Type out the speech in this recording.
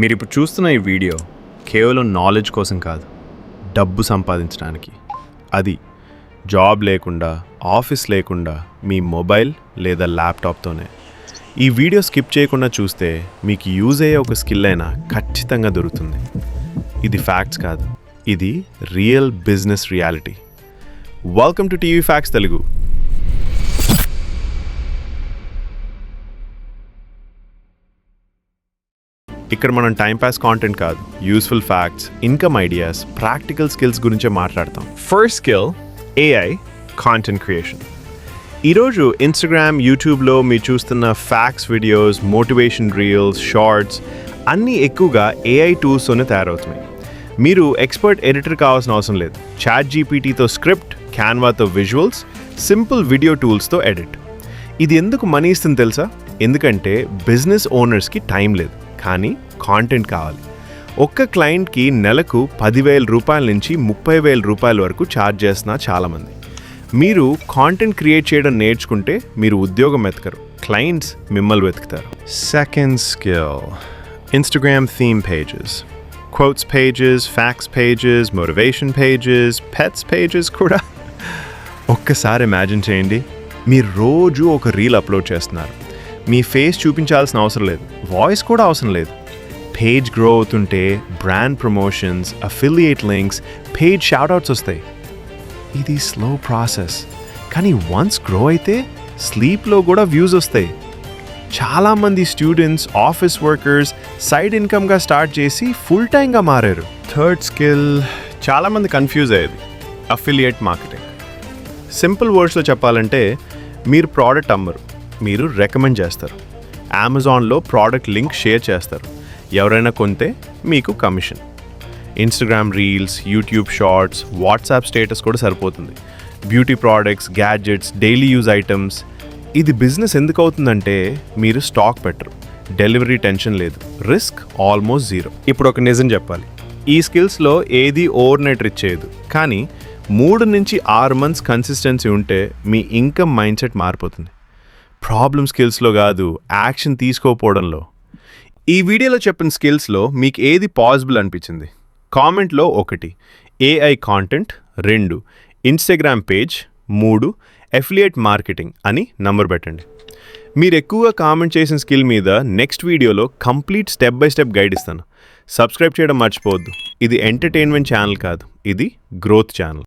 మీరు ఇప్పుడు చూస్తున్న ఈ వీడియో కేవలం నాలెడ్జ్ కోసం కాదు డబ్బు సంపాదించడానికి. అది జాబ్ లేకుండా ఆఫీస్ లేకుండా మీ మొబైల్ లేదా ల్యాప్టాప్తోనే ఈ వీడియో స్కిప్ చేయకుండా చూస్తే మీకు యూజ్ అయ్యే ఒక స్కిల్ అయినా ఖచ్చితంగా దొరుకుతుంది. ఇది ఫ్యాక్ట్స్ కాదు ఇది real business reality welcome to TV facts Telugu ఇక్కడ మనం టైంపాస్ కాంటెంట్ కాదు. Useful facts income ideas practical skills గురించే మాట్లాడతాం. First skill AI content creation ఈరోజు ఇన్స్టాగ్రామ్ యూట్యూబ్లో మీరు చూస్తున్న facts videos motivation reels shorts అన్నీ ఎక్కువగా ఏఐ టూల్స్తోనే తయారవుతున్నాయి. మీరు ఎక్స్పర్ట్ ఎడిటర్ కావాల్సిన అవసరం లేదు. చాట్ జీపీటీతో స్క్రిప్ట్ క్యాన్వాతో విజువల్స్ సింపుల్ వీడియో టూల్స్తో ఎడిట్ ఇది ఎందుకు మనీ ఇస్తుంది తెలుసా? ఎందుకంటే బిజినెస్ ఓనర్స్కి టైం లేదు. కానీ కాంటెంట్ కావాలి. ఒక్క క్లయింట్కి నెలకు పదివేల రూపాయల నుంచి ముప్పై వేల రూపాయల వరకు ఛార్జ్ చేస్తున్న చాలామంది. మీరు కాంటెంట్ క్రియేట్ చేయడం నేర్చుకుంటే మీరు ఉద్యోగం వెతకరు క్లయింట్స్ మిమ్మల్ని వెతుకుతారు. Second skill Instagram theme pages quotes pages, facts pages, motivation pages, pets pages కూడా. ఒక్కసారి ఇమాజిన్ చేయండి మీరు రోజు ఒక రీల్ అప్లోడ్ చేస్తున్నారు. మీ ఫేస్ చూపించాల్సిన అవసరం లేదు. వాయిస్ కూడా అవసరం లేదు. పేజ్ గ్రో అవుతుంటే brand promotions affiliate links page shoutouts వస్తాయి. ఇది స్లో ప్రాసెస్ కానీ వన్స్ గ్రో అయితే స్లీప్లో కూడా వ్యూస్ వస్తాయి. చాలామంది స్టూడెంట్స్ ఆఫీస్ వర్కర్స్ సైడ్ ఇన్కమ్గా స్టార్ట్ చేసి ఫుల్ టైమ్గా మారారు. థర్డ్ స్కిల్ చాలామంది కన్ఫ్యూజ్ అయ్యేది. అఫిలియేట్ మార్కెటింగ్ సింపుల్ వర్డ్స్లో చెప్పాలంటే మీరు ప్రోడక్ట్ అమ్మరు. మీరు రికమెండ్ చేస్తారు. అమెజాన్లో ప్రోడక్ట్ లింక్ షేర్ చేస్తారు. ఎవరైనా కొంటే మీకు commission Instagram reels YouTube shorts WhatsApp status కూడా సరిపోతుంది. Beauty products gadgets daily use items ఇది బిజినెస్ ఎందుకు అవుతుందంటే మీరు స్టాక్ పెట్టరు. డెలివరీ టెన్షన్ లేదు. రిస్క్ ఆల్మోస్ట్ జీరో ఇప్పుడు ఒక నిజం చెప్పాలి. ఈ స్కిల్స్లో ఏది ఓవర్ నైట్ రిచ్ చేయదు. కానీ మూడు నుంచి ఆరు మంత్స్ కన్సిస్టెన్సీ ఉంటే మీ ఇన్కమ్ మైండ్ సెట్ మారిపోతుంది. ప్రాబ్లమ్ స్కిల్స్లో కాదు యాక్షన్ తీసుకోకపోవడంలో ఈ వీడియోలో చెప్పిన స్కిల్స్లో మీకు ఏది పాసిబుల్ అనిపించింది? కామెంట్లో ఒకటి. ఏఐ కాంటెంట్ రెండు. ఇన్స్టాగ్రామ్ పేజ్ మూడు. ఎఫిలియేట్ మార్కెటింగ్ అని నంబర్ పెట్టండి. మీరు ఎక్కువగా కామెంట్ చేసిన స్కిల్ మీద నెక్స్ట్ వీడియోలో complete step by step guide ఇస్తాను. సబ్స్క్రైబ్ చేయడం మర్చిపోవద్దు. ఇది ఎంటర్టైన్మెంట్ ఛానల్ కాదు. ఇది గ్రోత్ ఛానల్